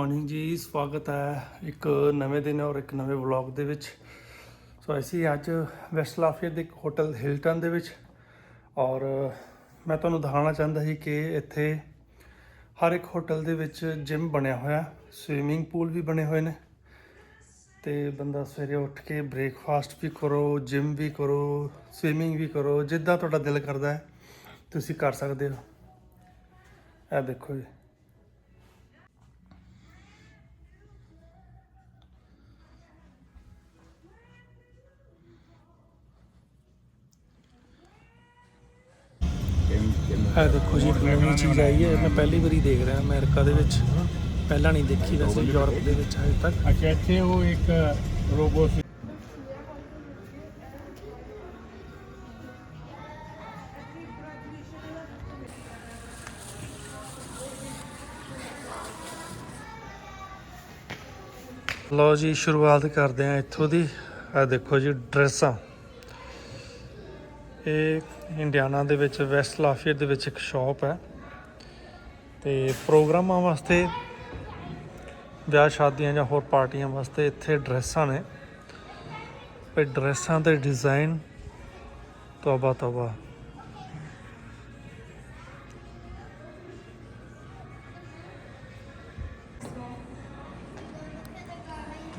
Morning ਜੀ, ਸਵਾਗਤ ਹੈ ਇੱਕ ਨਵੇਂ ਦਿਨ ਔਰ ਇੱਕ ਨਵੇਂ ਵਲੌਗ ਦੇ ਵਿੱਚ। ਸੋ ਅਸੀਂ ਅੱਜ ਵੈਸਟ ਲਾਫੀਆ ਦੇ ਇੱਕ ਹੋਟਲ ਹਿਲਟਨ ਦੇ ਵਿੱਚ ਔਰ ਮੈਂ ਤੁਹਾਨੂੰ ਦਿਖਾਉਣਾ ਚਾਹੁੰਦਾ ਸੀ ਕਿ ਇੱਥੇ ਹਰ ਇੱਕ ਹੋਟਲ ਦੇ ਵਿੱਚ ਜਿਮ ਬਣਿਆ ਹੋਇਆ ਸਵੀਮਿੰਗ ਪੂਲ ਵੀ ਬਣੇ ਹੋਏ ਨੇ। ਤੇ ਬੰਦਾ ਸਵੇਰੇ ਉੱਠ ਕੇ ਬ੍ਰੇਕਫਾਸਟ ਵੀ ਕਰੋ ਜਿਮ ਵੀ ਕਰੋ ਸਵੀਮਿੰਗ ਵੀ ਕਰੋ, ਜਿੱਦਾਂ ਤੁਹਾਡਾ ਦਿਲ ਕਰਦਾ ਹੈ, ਤੁਸੀਂ ਕਰ ਸਕਦੇ ਹੋ। ਇਹ ਦੇਖੋ ਜੀ। ਇਹ ਦੇਖੋ ਜੀ ਨਵੀਂ ਚੀਜ਼ ਆਈ ਹੈ। ਮੈਂ ਪਹਿਲੀ ਵਾਰੀ ਦੇਖ ਰਿਹਾ ਅਮਰੀਕਾ ਦੇ ਵਿੱਚ। ਪਹਿਲਾਂ ਨਹੀਂ ਦੇਖੀ ਵੈਸੇ ਯੂਰਪ ਦੇ ਵਿੱਚ ਹਜੇ ਤੱਕ। ਅੱਛਾ ਇੱਥੇ ਉਹ ਇੱਕ ਰੋਬੋ ਸੀ। ਲਓ ਜੀ ਸ਼ੁਰੂਆਤ ਕਰਦੇ ਹਾਂ ਇੱਥੋਂ ਦੀ। ਇਹ ਦੇਖੋ ਜੀ ਡਰੈਸਾਂ। ਇਹ ਇੰਡੀਆਨਾ ਦੇ ਵਿੱਚ, ਵੈਸਟ ਲਾਫੀਅਰ ਦੇ ਵਿੱਚ ਇੱਕ ਸ਼ਾਪ ਹੈ ਤੇ ਪ੍ਰੋਗਰਾਮਾਂ ਵਾਸਤੇ, ਵਿਆਹ ਸ਼ਾਦੀਆਂ ਜਾਂ ਹੋਰ ਪਾਰਟੀਆਂ ਵਾਸਤੇ ਇੱਥੇ ਡਰੈਸਾਂ ਨੇ। ਤੇ ਡਰੈਸਾਂ ਦੇ ਡਿਜ਼ਾਈਨ ਤੋਬਾ ਤੋਬਾ।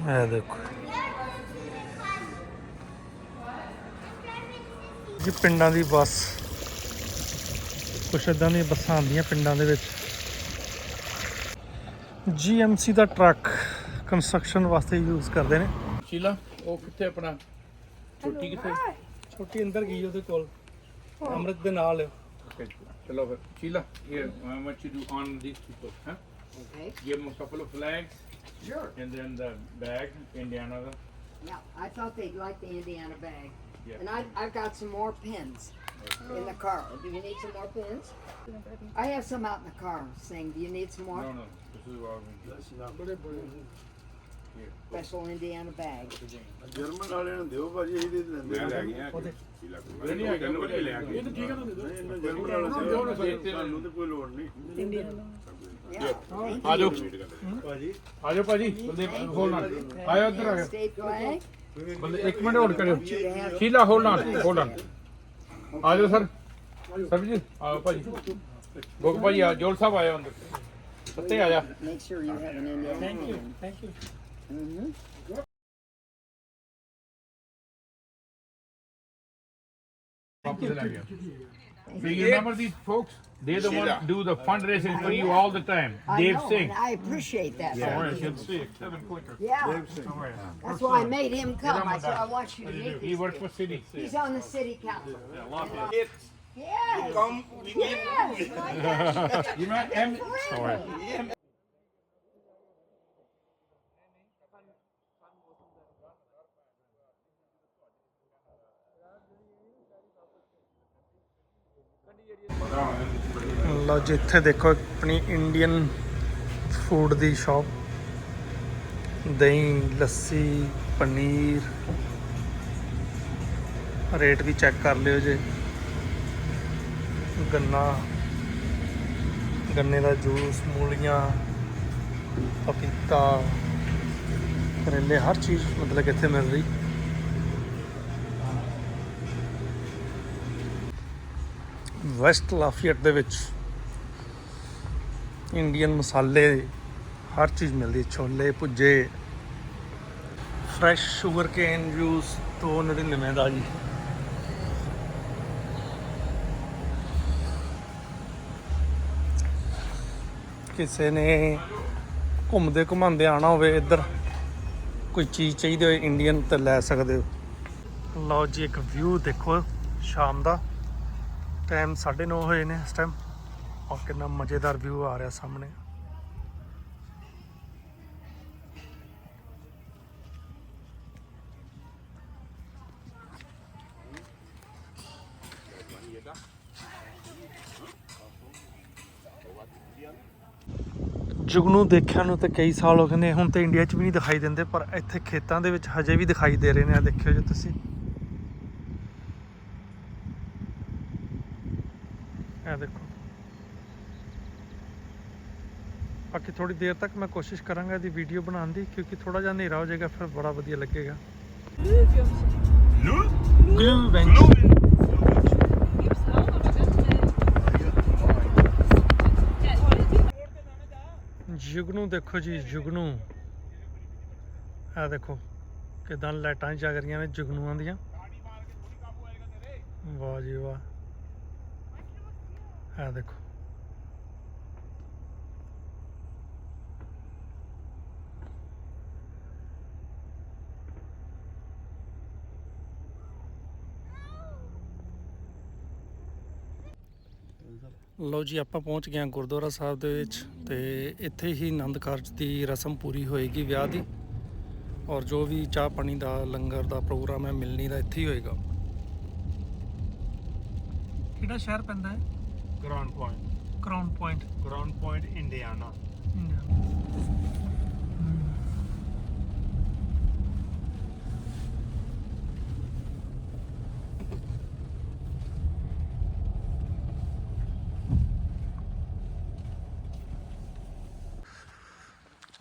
ਇਹ ਦੇਖੋ। ਜੀ ਪਿੰਡਾਂ ਦੀ ਬੱਸ ਕੁਛ ਇਦਾਂ ਦੀਆਂ ਬੱਸਾਂ ਆਉਂਦੀਆਂ ਪਿੰਡਾਂ ਦੇ ਵਿੱਚ GMC ਦਾ ਟਰੱਕ ਕੰਸਟਰਕਸ਼ਨ ਵਾਸਤੇ ਯੂਜ਼ ਕਰਦੇ ਨੇ ਸ਼ੀਲਾ ਉਹ ਕਿੱਥੇ ਆਪਣਾ ਛੁੱਟੀ ਕਿੱਥੇ ਛੋਟੀ ਅੰਦਰ ਗਈ ਉਹਦੇ ਕੋਲ ਅੰਮ੍ਰਿਤ ਦੇ ਨਾਲ ਚਲੋ ਫਿਰ Sheela want you to honor these people huh? Okay. give them a couple of flags Sure. and then the bag Indiana Yeah, I thought they'd like the Indiana bag. Yeah. And I, I've got some more pins in the car. Do you need some more pins? I have some out in the car saying, do you need some more? no no this is what we Special Indiana bag. German ਵਾਲਿਆਂ ਨੂੰ ਦਿਓ ਭਾਜੀ ਅਸੀਂ ਦੇ ਦਿੰਦੇ ਮੈਂ ਲੈ ਗਿਆ ਸ਼ੀਲਾ ਕੋਲ ਨਹੀਂ ਆ ਤੈਨੂੰ ਵਧੀਆ ਲੈ ਕੇ ਇਹ ਤਾਂ ਠੀਕ ਹੈ ਇਹਨਾਂ ਜਰਮਨ ਵਾਲਿਆਂ ਨੂੰ ਦਿਓ ਸਾਨੂੰ ਤੇ ਕੋਈ ਲੋੜ ਨਹੀਂ Yeah. Thank ਆ ਜਾਓ ਭਾਜੀ ਆ ਜਾਓ ਭਾਜੀ ਬੰਦੇ ਹੋਲਡ ਨਾਲ ਆਇਓ ਇੱਧਰ ਆ you. ਇੱਕ ਮਿੰਟ ਹੋਲਡ ਕਰਿਓ। ਸ਼ੀਲਾ ਹੋਲਡ ਨਾਲ ਹੋਲਡ ਆ ਜਾਓ ਸਰ। ਸਰ ਜੀ ਆਓ ਭਾਜੀ ਗੋਗ ਭਾਜੀ ਆ ਜੋਲ ਸਾਹਿਬ ਆਇਆ ਅੰਦਰ। ਸੱਤੇ ਆ ਜਾ। Make sure you have an Indiana thank you bag. Thank you. ਵਾਪਸ ਲੈ ਗਿਆ। Do you remember these folks? They're the one who do the fundraising for you all the time. I Dave know, Singh. and I appreciate that. Yeah, from you you. see it. Seven clicker. Yeah, Oh, yeah. that's why I made him come. I said, I want you to meet He these works for people. city. He's on the city council. It's Yes. come we get Yes. my gosh. You know, M. Forever. ਲਓ ਜੀ ਦੇਖੋ ਆਪਣੀ Indian food ਦੀ shop ਦਹੀਂ, ਲੱਸੀ, paneer. Rate ਵੀ check ਕਰ ਲਿਓ ਜੇ। ਗੰਨਾ, ਗੰਨੇ ਦਾ ਜੂਸ ਮੂਲੀਆਂ, ਪਪੀਤਾ, ਕਰੇਲੇ, ਹਰ ਚੀਜ਼ ਮਤਲਬ ਇੱਥੇ ਮਿਲ ਰਹੀ। ਵੈਸਟ ਲਾਫੀਅਟ ਦੇ ਵਿੱਚ ਇੰਡੀਅਨ ਮਸਾਲੇ ਹਰ ਚੀਜ਼ ਮਿਲਦੀ, ਛੋਲੇ, ਭੁੱਜੇ ਫਰੈਸ਼ ਸ਼ੂਗਰ ਕੇਨ ਜੂਸ 299 ਦਾ ਜੀ ਕਿਸੇ ਨੇ ਘੁੰਮਦੇ ਘੁਮਾਉਂਦੇ ਆਣਾ ਹੋਵੇ ਇੱਧਰ, ਕੋਈ ਚੀਜ਼ ਚਾਹੀਦੀ ਹੋਵੇ ਇੰਡੀਅਨ ਤਾਂ ਲੈ ਸਕਦੇ ਹੋ। ਲਓ ਜੀ, ਇੱਕ ਵਿਊ ਦੇਖੋ, ਸ਼ਾਮ ਦਾ। ਟਾਈਮ 9:30 ਹੋਏ ਨੇ ਇਸ ਟਾਈਮ ਔਰ ਕਿੰਨਾ ਮਜ਼ੇਦਾਰ ਵਿਊ ਆ ਰਿਹਾ ਸਾਹਮਣੇ। ਜੁਗਨੂ ਦੇਖਿਆ ਨੂੰ ਤੇ ਕਈ ਸਾਲ ਹੋ ਗਏ ਨੇ, ਹੁਣ ਤੇ ਇੰਡੀਆ 'ਚ ਵੀ ਨਹੀਂ ਦਿਖਾਈ ਦਿੰਦੇ, ਪਰ ਇੱਥੇ ਖੇਤਾਂ ਦੇ ਵਿੱਚ ਹਜੇ ਵੀ ਦਿਖਾਈ ਦੇ ਰਹੇ ਨੇ ਆ ਦੇਖਿਓ ਜੇ ਤੁਸੀਂ ਇਹ ਦੇਖੋ ਬਾਕੀ ਥੋੜੀ ਦੇਰ ਤੱਕ ਮੈਂ ਕੋਸ਼ਿਸ਼ ਕਰਾਂਗਾ ਇਹਦੀ ਵੀਡੀਓ ਬਣਾਉਣ ਦੀ, ਕਿਉਂਕਿ ਥੋੜਾ ਜਿਹਾ ਹਨੇਰਾ ਹੋ ਜਾਏਗਾ, ਫਿਰ ਬੜਾ ਵਧੀਆ ਲੱਗੇਗਾ। ਗਲੂ ਬੈਂਚ ਜੁਗਨੂ ਦੇਖੋ ਜੀ, ਜੁਗਨੂ। ਆ ਦੇਖੋ, ਕਿਦਾਂ ਲਾਈਟਾਂ ਜਗ ਰਹੀਆਂ ਨੇ ਜੁਗਨੂਆਂ ਦੀਆਂ। ਵਾਹ ਜੀ ਵਾਹ। ਆ ਦੇਖੋ। ਲਓ ਜੀ ਆਪਾਂ ਪਹੁੰਚ ਗਏ ਹਾਂ ਗੁਰਦੁਆਰਾ ਸਾਹਿਬ ਦੇ ਵਿੱਚ ਤੇ ਇੱਥੇ ਹੀ ਆਨੰਦ ਕਾਰਜ ਦੀ ਰਸਮ ਪੂਰੀ ਹੋਏਗੀ ਵਿਆਹ ਦੀ ਔਰ ਜੋ ਵੀ ਚਾਹ ਪਾਣੀ ਦਾ ਲੰਗਰ ਦਾ ਪ੍ਰੋਗਰਾਮ ਹੈ ਮਿਲਣੀ ਦਾ ਇੱਥੇ ਹੀ ਹੋਏਗਾ। ਕਿਹੜਾ ਸ਼ਹਿਰ ਪੈਂਦਾ ਹੈ? Ground point crown point ground point Indiana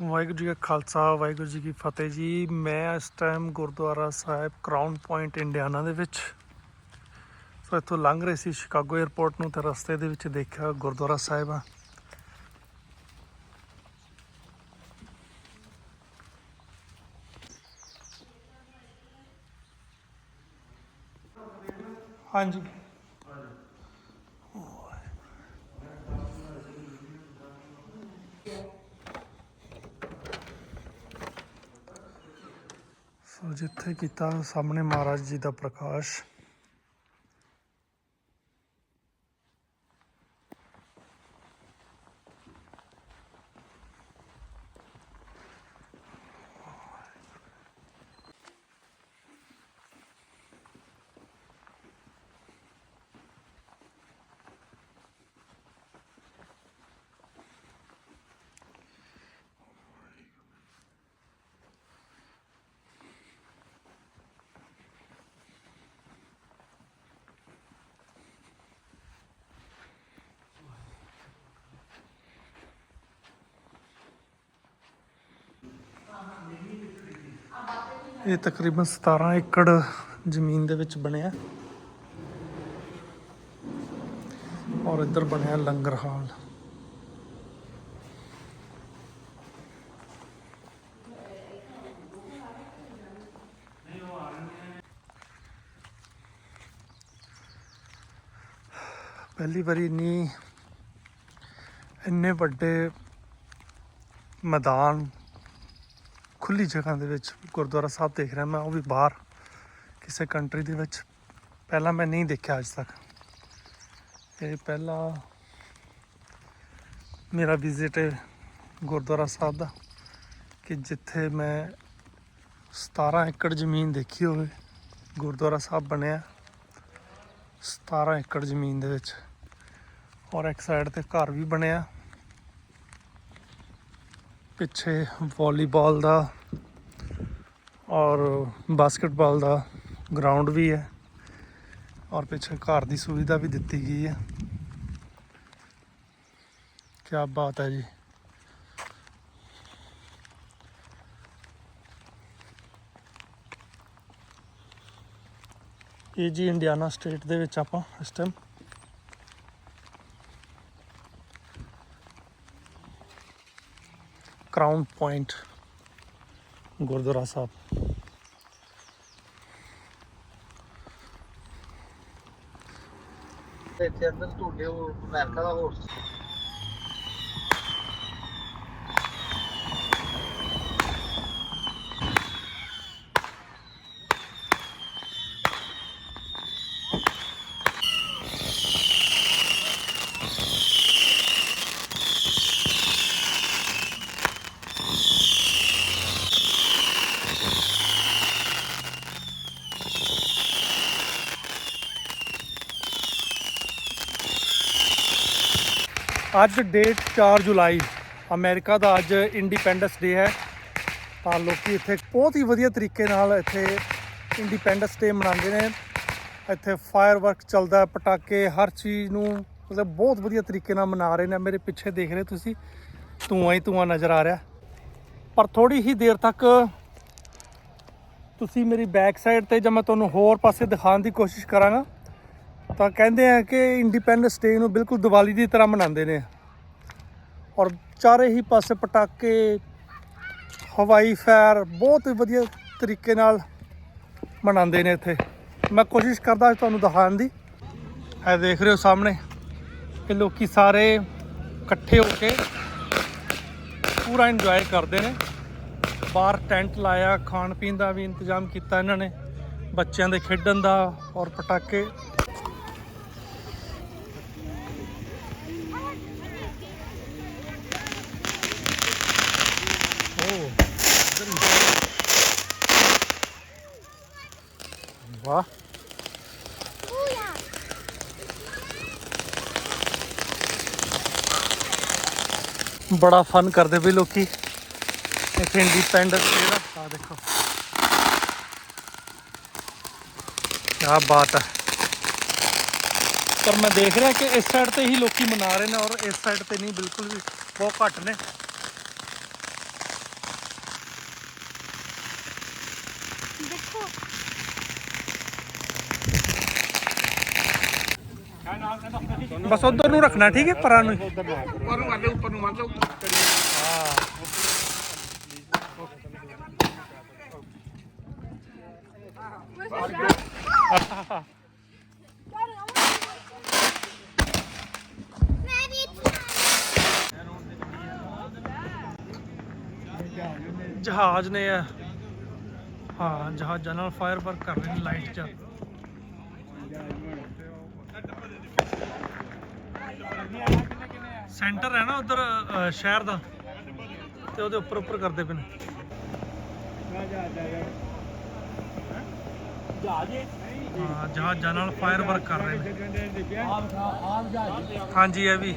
Waheguru ji ਕਾ ਖਾਲਸਾ, ਵਾਹਿਗੁਰੂ ਜੀ ਕੀ ਫਤਿਹ ਜੀ। ਮੈਂ ਇਸ time Gurdwara Sahib crown point Indiana ਦੇ ਵਿੱਚ। ਸੋ ਇੱਥੋਂ ਲੰਘ ਰਹੇ ਸੀ ਸ਼ਿਕਾਗੋ 에ਅਰਪੋਰਟ ਨੂੰ ਤੇ ਰਸਤੇ ਦੇ ਵਿੱਚ ਦੇਖਿਆ ਗੁਰਦੁਆਰਾ ਸਾਹਿਬ ਆ। ਹਾਂਜੀ ਸੋ ਜਿੱਥੇ ਕੀਤਾ ਸਾਹਮਣੇ ਮਹਾਰਾਜ ਜੀ ਦਾ ਪ੍ਰਕਾਸ਼। ਇਹ ਤਕਰੀਬਨ 17 ਏਕੜ ਜ਼ਮੀਨ ਦੇ ਵਿੱਚ ਬਣਿਆ। ਔਰ ਇੱਧਰ ਬਣਿਆ ਲੰਗਰ ਹਾਲ। ਪਹਿਲੀ ਵਾਰੀ ਇੰਨੀ, ਇੰਨੇ ਵੱਡੇ ਮੈਦਾਨ ਖੁੱਲੀ ਜਗ੍ਹਾ ਦੇ ਵਿੱਚ ਗੁਰਦੁਆਰਾ ਸਾਹਿਬ ਦੇਖ ਰਿਹਾ ਮੈਂ, ਉਹ ਵੀ ਬਾਹਰ ਕਿਸੇ ਕੰਟਰੀ ਦੇ ਵਿੱਚ। ਪਹਿਲਾਂ ਮੈਂ ਨਹੀਂ ਦੇਖਿਆ ਅੱਜ ਤੱਕ। ਇਹ ਪਹਿਲਾ ਮੇਰਾ ਵਿਜ਼ਿਟ ਹੈ ਗੁਰਦੁਆਰਾ ਸਾਹਿਬ ਦਾ, ਕਿ ਜਿੱਥੇ ਮੈਂ 17 ਏਕੜ ਜ਼ਮੀਨ ਦੇਖੀ ਹੋਵੇ, ਗੁਰਦੁਆਰਾ ਸਾਹਿਬ ਬਣਿਆ 17 ਏਕੜ ਜ਼ਮੀਨ ਦੇ ਵਿੱਚ। ਔਰ ਇੱਕ ਸਾਈਡ ਤੇ ਘਰ ਵੀ ਬਣਿਆ। ਪਿੱਛੇ ਵਾਲੀਬਾਲ ਦਾ ਔਰ ਬਾਸਕਟਬਾਲ ਦਾ ਗਰਾਊਂਡ ਵੀ ਹੈ ਔਰ ਪਿੱਛੇ ਘਰ ਦੀ ਸੁਵਿਧਾ ਵੀ ਦਿੱਤੀ ਗਈ ਹੈ। ਕੀ ਬਾਤ ਹੈ ਜੀ। ਇਹ ਜੀ ਇੰਡੀਆਨਾ ਸਟੇਟ ਦੇ ਵਿੱਚ ਆਪਾਂ ਇਸ time crown point Gurdwara Sahib ਇੱਥੇ ਅੰਦਰ ਤੁਹਾਡੇ ਅਮਰੀਕਾ ਦਾ ਹੋਰ ਅੱਜ ਡੇਟ 4 ਜੁਲਾਈ, ਅਮਰੀਕਾ ਦਾ ਅੱਜ ਇੰਡੀਪੈਂਡੈਂਸ ਡੇ ਹੈ। ਤਾਂ ਲੋਕੀ ਇੱਥੇ ਬਹੁਤ ਹੀ ਵਧੀਆ ਤਰੀਕੇ ਨਾਲ ਇੱਥੇ ਇੰਡੀਪੈਂਡੈਂਸ ਡੇ ਮਨਾਉਂਦੇ ਨੇ। ਇੱਥੇ ਫਾਇਰ ਵਰਕ ਚੱਲਦਾ ਪਟਾਕੇ, ਹਰ ਚੀਜ਼ ਨੂੰ ਮਤਲਬ ਬਹੁਤ ਵਧੀਆ ਤਰੀਕੇ ਨਾਲ ਮਨਾ ਰਹੇ ਨੇ। ਮੇਰੇ ਪਿੱਛੇ ਦੇਖ ਰਹੇ ਤੁਸੀਂ, ਧੂੰਆਂ ਹੀ ਧੂੰਆਂ ਨਜ਼ਰ ਆ ਰਿਹਾ। ਪਰ ਥੋੜੀ ਹੀ ਦੇਰ ਤੱਕ ਤੁਸੀਂ ਮੇਰੀ ਬੈਕ ਸਾਈਡ ਤੇ ਜਾਂ ਮੈਂ ਤੁਹਾਨੂੰ ਹੋਰ ਪਾਸੇ ਦਿਖਾਉਣ ਦੀ ਕੋਸ਼ਿਸ਼ ਕਰਾਂਗਾ। ਤਾਂ ਕਹਿੰਦੇ ਆ ਕਿ ਇੰਡੀਪੈਂਡੈਂਸ ਡੇ ਨੂੰ ਬਿਲਕੁਲ ਦੀਵਾਲੀ ਦੀ ਤਰ੍ਹਾਂ ਮਨਾਉਂਦੇ ਨੇ। ਔਰ ਚਾਰੇ ਹੀ ਪਾਸੇ ਪਟਾਕੇ, ਹਵਾਈ ਫਾਇਰ ਬਹੁਤ ਵਧੀਆ ਤਰੀਕੇ ਨਾਲ ਮਨਾਉਂਦੇ ਨੇ ਇੱਥੇ। ਮੈਂ ਕੋਸ਼ਿਸ਼ ਕਰਦਾ ਤੁਹਾਨੂੰ ਦਿਖਾਉਣ ਦੀ। ਇਹ ਦੇਖ ਰਹੇ ਹੋ ਸਾਹਮਣੇ ਕਿ ਲੋਕੀ ਸਾਰੇ ਇਕੱਠੇ ਹੋ ਕੇ ਪੂਰਾ ਇੰਜੋਏ ਕਰਦੇ ਨੇ। ਬਾਹਰ ਟੈਂਟ ਲਾਇਆ ਖਾਣ ਪੀਣ ਦਾ ਵੀ ਇੰਤਜ਼ਾਮ ਕੀਤਾ ਇਹਨਾਂ ਨੇ। ਬੱਚਿਆਂ ਦੇ ਖੇਡਣ ਦਾ ਔਰ ਪਟਾਕੇ ਓ ਵਾਹ ਬੜਾ ਫਨ ਕਰਦੇ ਪਏ ਲੋਕੀ। ਇੱਥੇ ਇੰਡੀਪੈਂਡੈਂਸ ਡੇ ਦਾ ਆ ਦੇਖੋ। ਕੀ ਬਾਤ ਹੈ। ਪਰ ਮੈਂ ਦੇਖ ਰਿਹਾ ਕਿ ਇਸ ਸਾਈਡ ਤੇ ਹੀ ਲੋਕੀ ਮਨਾ ਰਹੇ ਨੇ ਔਰ ਇਸ ਸਾਈਡ ਤੇ ਨਹੀਂ ਬਿਲਕੁਲ ਵੀ ਬਹੁਤ ਘੱਟ ਨੇ। ਬਸ ਉਧਰ ਨੂੰ ਰੱਖਣਾ ਠੀਕ ਹੈ? ਪਰਾਂ ਨੂੰ। ਉੱਪਰ ਨੂੰ ਲਓ ਉੱਪਰ ਨੂੰ ਮੰਨ ਲਓ। ਜਹਾਜ਼ ਨੇ ਇਹ- ਹਾਂ, ਜਹਾਜ਼ਾਂ ਨਾਲ ਫਾਇਰ ਵਰਕ ਕਰ ਰਹੇ ਨੇ ਲਾਈਟ ਚ। ਸੈਂਟਰ ਹੈ ਨਾ ਉਧਰ ਸ਼ਹਿਰ ਦਾ? ਤੇ ਉਹਦੇ ਉੱਪਰ ਉੱਪਰ ਕਰਦੇ ਪਏ ਨੇ। ਹਾਂ? ਜਹਾਜ਼ਾਂ ਨਾਲ ਫਾਇਰ ਵਰਕ ਕਰ ਰਹੇ ਨੇ। ਹਾਂਜੀ ਇਹ ਵੀ।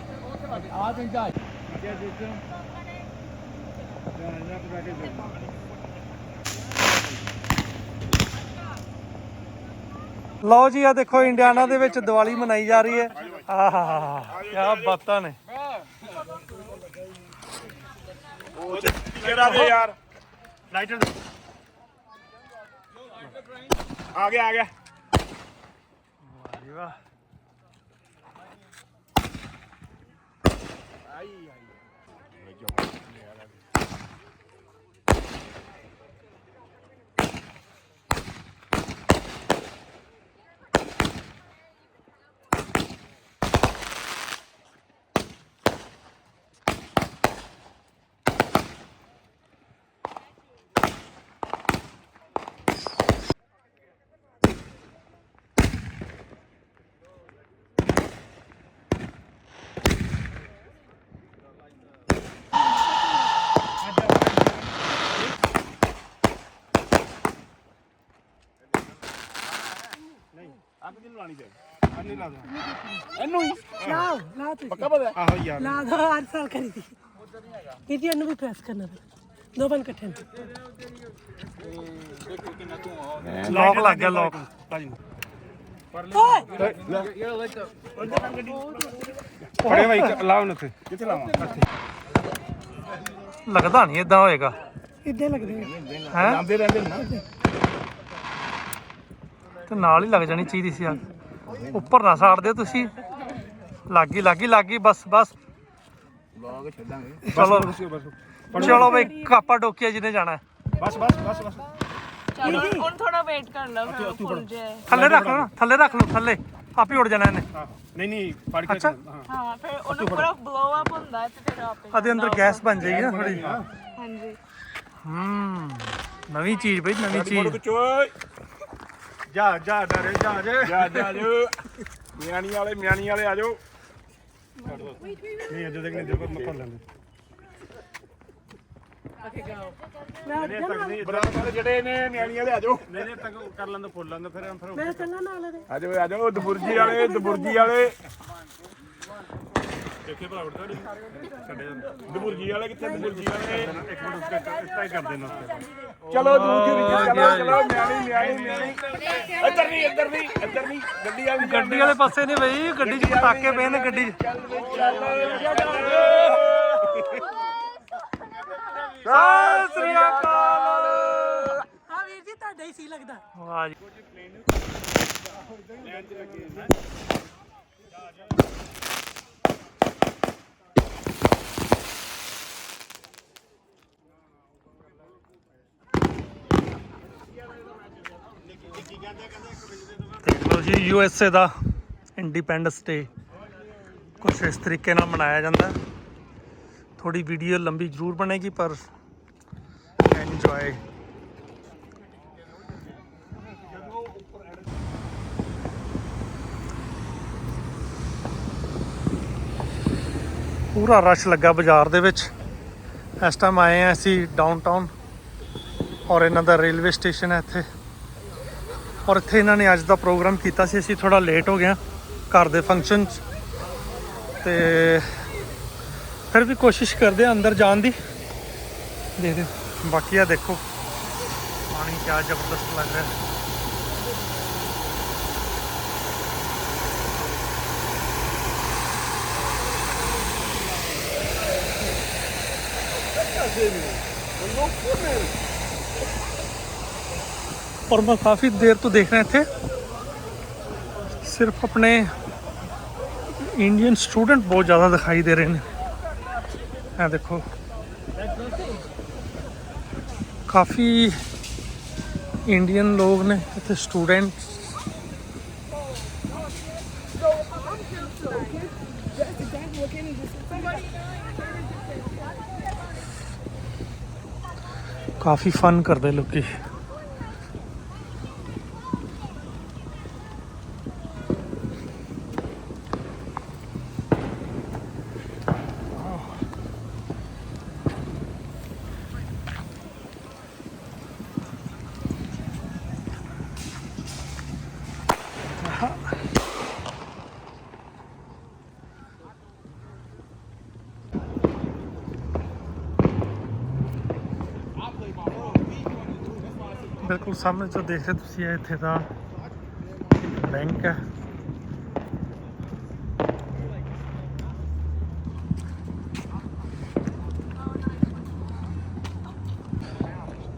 ਲਓ ਜੀ ਆ ਦੇਖੋ ਇੰਡੀਆਨਾ ਦੇ ਵਿੱਚ ਦੀਵਾਲੀ ਮਨਾਈ ਜਾ ਰਹੀ ਹੈ। ਆਹਾ ਕੀ ਬਾਤਾਂ ਨੇ। ਕਿਹੜਾ ਦੇ ਯਾਰ? ਲਾਈਟਰ ਆ ਗਿਆ ਆ ਗਿਆ। ਵਾਹ ਜੀ ਵਾਹ। ਅੱਗ ਦੀ ਲਾਣੀ ਤੇ ਅੰਨੀ ਲਾ ਦੇ ਲਾਓ ਲਾ ਤੂੰ ਪੱਕਾ ਪਤਾ? ਆਹੋ ਯਾਰ। ਲਾ ਦੋ ਹਰ ਸਾਲ ਕਰੀ ਦੀ। ਕਿਤੇ ਇਹਨੂੰ ਵੀ ਪ੍ਰੈਸ ਕਰਨਾ ਫਿਰ? ਦੋ ਬਨ ਇਕੱਠੇ ਨੇ। ਲੌਕ ਲੱਗ ਗਿਆ ਲੌਕ ਓਏ! ਫੜੇ ਭਾਈ ਲਾਉਣ ਉੱਥੇ। ਕਿੱਥੇ ਲਾਵਾਂ? ਲੱਗਦਾ ਨਹੀਂ ਇਦਾਂ ਹੋਏਗਾ। ਇੱਦਾਂ ਲੱਗਦੇ ਨੇ। ਹੈ ਜਾਂਦੇ ਰਹਿੰਦੇ ਨੇ ਤੇ ਨਾਲ ਹੀ ਲੱਗ ਜਾਣੀ ਚਾਹੀਦੀ ਸੀ ਅੱਗ ਉੱਪਰ ਨਾ ਸਾੜ ਦਿਓ ਤੁਸੀਂ। ਲੱਗੀ ਲੱਗੀ ਲੱਗੀ ਬਸ ਬਸ। ਲੋਗ ਛੱਡਾਂਗੇ। ਚਲੋ। ਬਸ ਚਲੋ ਬਈ ਕਾਪਾ ਡੋਕੀਆ ਜਿਹਨੇ ਜਾਣਾ। ਬਸ ਬਸ ਬਸ ਬਸ। ਚਲੋ ਹੁਣ ਥੋੜਾ ਵੇਟ ਕਰ ਲਓ ਫਿਰ ਜਾਏ ਥੱਲੇ ਰੱਖ ਲਓ ਨਾ ਥੱਲੇ ਰੱਖ ਲਓ ਥੱਲੇ। ਆਪੇ ਉੱਡ ਜਾਣਾ ਇਹਨੇ। ਨਹੀਂ ਨਹੀਂ ਫੜ ਕੇ। ਹਾਂ। ਫਿਰ ਉਹਨੂੰ ਪੂਰਾ ਬਲੋ ਅਪ ਹੁੰਦਾ ਹੈ ਤੇ ਫਿਰ ਆਪੇ ਉਹਦੇ ਅੰਦਰ ਗੈਸ ਬਣ ਜਾਏਗੀ ਨਾ ਥੋੜੀ ਹਾਂਜੀ ਹੂੰ। ਨਵੀਂ ਚੀਜ਼ ਬਈ ਨਵੀਂ ਚੀਜ਼। ਜਾ ਜਾ ਡਰੇ ਜਾ ਜਾ। ਜਾ ਜਾ ਜੋ। ਮਿਆਣੀ ਵਾਲੇ ਮਿਆਣੀ ਵਾਲੇ ਆ ਜਾਓ। ਨਹੀਂ ਅਜੇ ਤੱਕ ਨਹੀਂ ਦੇਖੋ ਮੈਂ ਕਰ ਲੈਂਦੇ ਬਰਾਬਰ ਵਾਲੇ ਜਿਹੜੇ ਨੇ ਮਿਆਣੀ ਵਾਲੇ ਆ ਜਾਓ। ਨਹੀਂ ਨਹੀਂ ਤੱਕ ਕਰ ਲੈਂਦੇ ਫੁੱਲ ਲੈਂਦੇ ਫਿਰ ਫਿਰ ਮੈਂ ਚੱਲਾਂ ਨਾਲ ਇਹਦੇ ਆ ਜਾਓ ਆ ਜਾਓ ਦਬੁਰਜੀ ਵਾਲੇ ਦਬੁਰਜੀ ਵਾਲੇ। ਦੇਖੇ ਭਰਾ ਵੜਦਾ ਦਬੁਰਜੀ ਵਾਲੇ ਕਿੱਥੇ? ਦਬੁਰਜੀ ਵਾਲੇ ਇੱਕ ਮਿੰਟ ਉਸ ਤੇ ਕਰਦੇ ਨੇ ਚਲੋ ਦੂਜੀ ਚਲੋ ਚਲੋ ਮਿਆਣੀ ਮਿਆਣੀ ਮਿਆਣੀ ਇੱਧਰ ਨਹੀਂ ਇੱਧਰ ਨਹੀਂ ਇੱਧਰ ਨਹੀਂ। ਗੱਡੀ ਵਾਲੀ ਗੱਡੀ ਵਾਲੇ ਪਾਸੇ ਨਹੀਂ ਬਈ ਗੱਡੀ 'ਚ ਪਟਾਕੇ ਪਏ ਨੇ ਗੱਡੀ 'ਚ। ਚੱਲ ਸਤਿ ਸ੍ਰੀ ਅਕਾਲ। ਹਾਂ ਵੀਰ ਜੀ ਤੁਹਾਡਾ ਹੀ ਸੀ ਲੱਗਦਾ। ਵਾਹ ਜੀ। ਲਓ ਜੀ ਯੂ ਐਸ ਏ ਦਾ ਇੰਡੀਪੈਂਡੈਂਸ ਡੇ ਕੁਛ ਇਸ ਤਰੀਕੇ ਨਾਲ ਮਨਾਇਆ ਜਾਂਦਾ। ਹੈ ਥੋੜੀ ਵੀਡੀਓ ਲੰਬੀ ਜ਼ਰੂਰ ਬਣੇਗੀ, ਪਰ ਐਨਜੋਏ ਪੂਰਾ ਰਸ਼ ਲੱਗਾ ਬਾਜ਼ਾਰ ਦੇ ਵਿੱਚ। ਇਸ ਟਾਈਮ ਆਏ ਆ ਅਸੀਂ ਡਾਊਨਟਾਊਨ ਔਰ ਇਹਨਾਂ ਦਾ ਰੇਲਵੇ ਸਟੇਸ਼ਨ ਹੈ ਇੱਥੇ। ਔਰ ਇੱਥੇ ਇਹਨਾਂ ਨੇ ਅੱਜ ਦਾ ਪ੍ਰੋਗਰਾਮ ਕੀਤਾ ਸੀ। ਅਸੀਂ ਥੋੜਾ ਲੇਟ ਹੋ ਗਏ ਹਾਂ ਘਰ ਦੇ ਫੰਕਸ਼ਨ 'ਚ। ਤੇ ਫਿਰ ਵੀ ਕੋਸ਼ਿਸ਼ ਕਰਦੇ ਆ ਅੰਦਰ ਜਾਣ ਦੀ। ਦੇ ਦੇ ਬਾਕੀ ਆ ਦੇਖੋ। ਪਾਣੀ ਕਿਆ ਜ਼ਬਰਦਸਤ ਲੱਗ ਰਿਹਾ। ਔਰ ਮੈਂ ਕਾਫੀ ਦੇਰ ਤੋਂ ਦੇਖ ਰਿਹਾ ਇੱਥੇ ਸਿਰਫ ਆਪਣੇ ਇੰਡੀਅਨ ਸਟੂਡੈਂਟ ਬਹੁਤ ਜ਼ਿਆਦਾ ਦਿਖਾਈ ਦੇ ਰਹੇ ਨੇ ਇਹ ਦੇਖੋ ਕਾਫੀ ਇੰਡੀਅਨ ਲੋਕ ਨੇ ਇੱਥੇ ਸਟੂਡੈਂਟ ਕਾਫੀ ਫਨ ਕਰਦੇ ਲੋਕੀ ਬਿਲਕੁਲ ਸਾਹਮਣੇ ਜੋ ਦੇਖ ਰਹੇ ਤੁਸੀਂ ਇਹ ਇੱਥੇ ਦਾ ਬੈਂਕ ਹੈ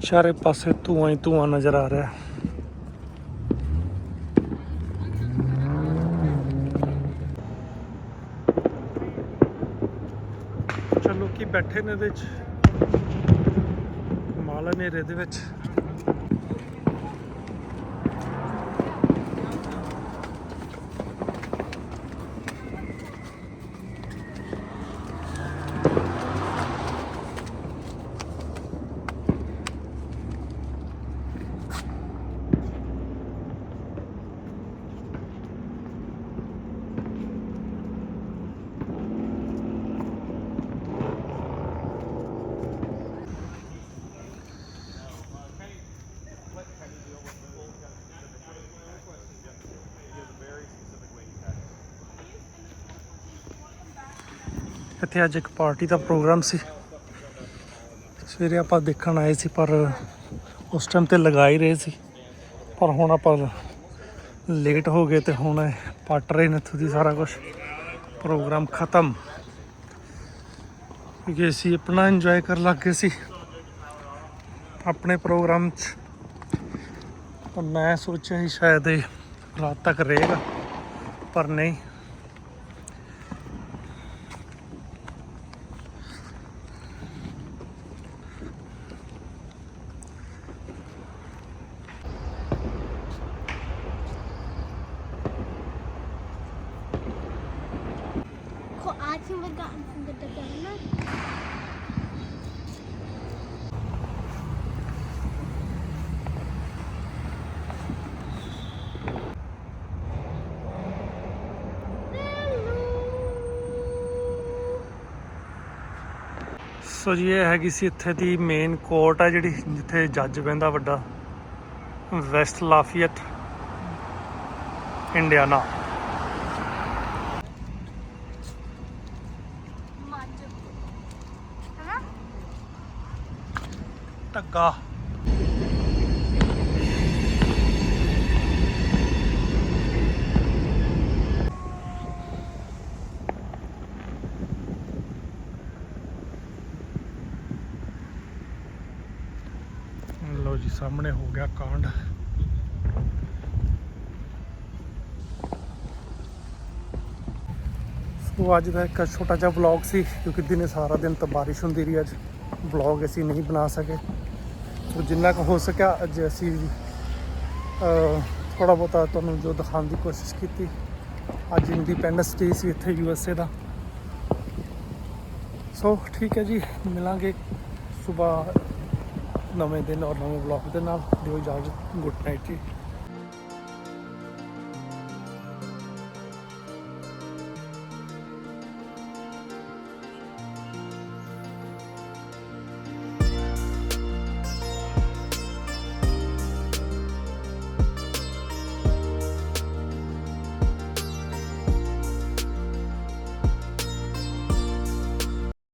ਚਾਰੇ ਪਾਸੇ ਧੂਆਂ ਹੀ ਧੂਆਂ ਨਜ਼ਰ ਆ ਰਿਹਾ ਹੈ। ਚਲੋ ਬੈਠੇ ਨੇ ਇਹਦੇ ਚ ਮਾਲਾ ਨੇਰੇ ਦੇ ਵਿੱਚ। ਇੱਥੇ ਅੱਜ ਇੱਕ ਪਾਰਟੀ ਦਾ ਪ੍ਰੋਗਰਾਮ ਸੀ। ਸਵੇਰੇ ਆਪਾਂ ਦੇਖਣ ਆਏ ਸੀ, ਪਰ ਉਸ ਟਾਈਮ ਤੇ ਲਗਾ ਹੀ ਰਹੇ ਸੀ। ਪਰ ਹੁਣ ਆਪਾਂ ਲੇਟ ਹੋ ਗਏ ਤੇ ਹੁਣ ਇਹ ਪੱਟ ਰਹੇ ਨੇ ਇੱਥੋਂ ਦੀ ਸਾਰਾ ਕੁਝ ਪ੍ਰੋਗਰਾਮ ਖਤਮ। ਕਿਉਂਕਿ ਅਸੀਂ ਆਪਣਾ ਇੰਜੋਏ ਕਰਨ ਲੱਗ ਗਏ ਸੀ। ਆਪਣੇ ਪ੍ਰੋਗਰਾਮ 'ਚ ਤਾਂ ਮੈਂ ਸੋਚਿਆ ਸੀ ਸ਼ਾਇਦ ਇਹ ਰਾਤ ਤੱਕ ਰਹੇਗਾ, ਪਰ ਨਹੀਂ। Ko ating magaan kung ganda-ganda. ਸੋ ਜੀ ਇਹ ਹੈਗੀ ਸੀ ਇੱਥੇ ਦੀ ਮੇਨ ਕੋਰਟ ਆ ਜਿਹੜੀ ਜਿੱਥੇ ਜੱਜ ਬਹਿੰਦਾ ਵੱਡਾ ਵੈਸਟ ਲਾਫੀਅਟ ਇੰਡੀਆਨਾ ਟੱਗਾ ਸਾਹਮਣੇ ਹੋ ਗਿਆ ਕਾਂਡ। ਸੋ ਅੱਜ ਦਾ ਇੱਕ ਛੋਟਾ ਜਿਹਾ ਵਲੌਗ ਸੀ, ਕਿਉਂਕਿ ਦਿਨੇ ਸਾਰਾ ਦਿਨ ਤਾਂ ਬਾਰਿਸ਼ ਹੁੰਦੀ ਰਹੀ, ਅੱਜ ਵਲੌਗ ਅਸੀਂ ਨਹੀਂ ਬਣਾ ਸਕੇ। ਸੋ ਜਿੰਨਾ ਕੁ ਹੋ ਸਕਿਆ, ਅੱਜ ਅਸੀਂ ਥੋੜਾ ਬਹੁਤਾ ਤੁਹਾਨੂੰ ਜੋ ਦਿਖਾਉਣ ਦੀ ਕੋਸ਼ਿਸ਼ ਕੀਤੀ। ਅੱਜ ਇੰਡੀਪੈਂਡੈਂਸ ਡੇ ਸੀ ਇੱਥੇ ਯੂ ਐਸ ਏ ਦਾ। ਸੋ, ਠੀਕ ਹੈ ਜੀ, ਮਿਲਾਂਗੇ ਸਵੇਰ ਨਵੇਂ ਦਿਨ ਔਰ ਨਵੇਂ ਵਲੌਗ ਦੇ ਨਾਲ। ਦਿਓ ਇਜਾਜ਼ਤ ਗੁੱਡ ਨਾਈਟ ਜੀ।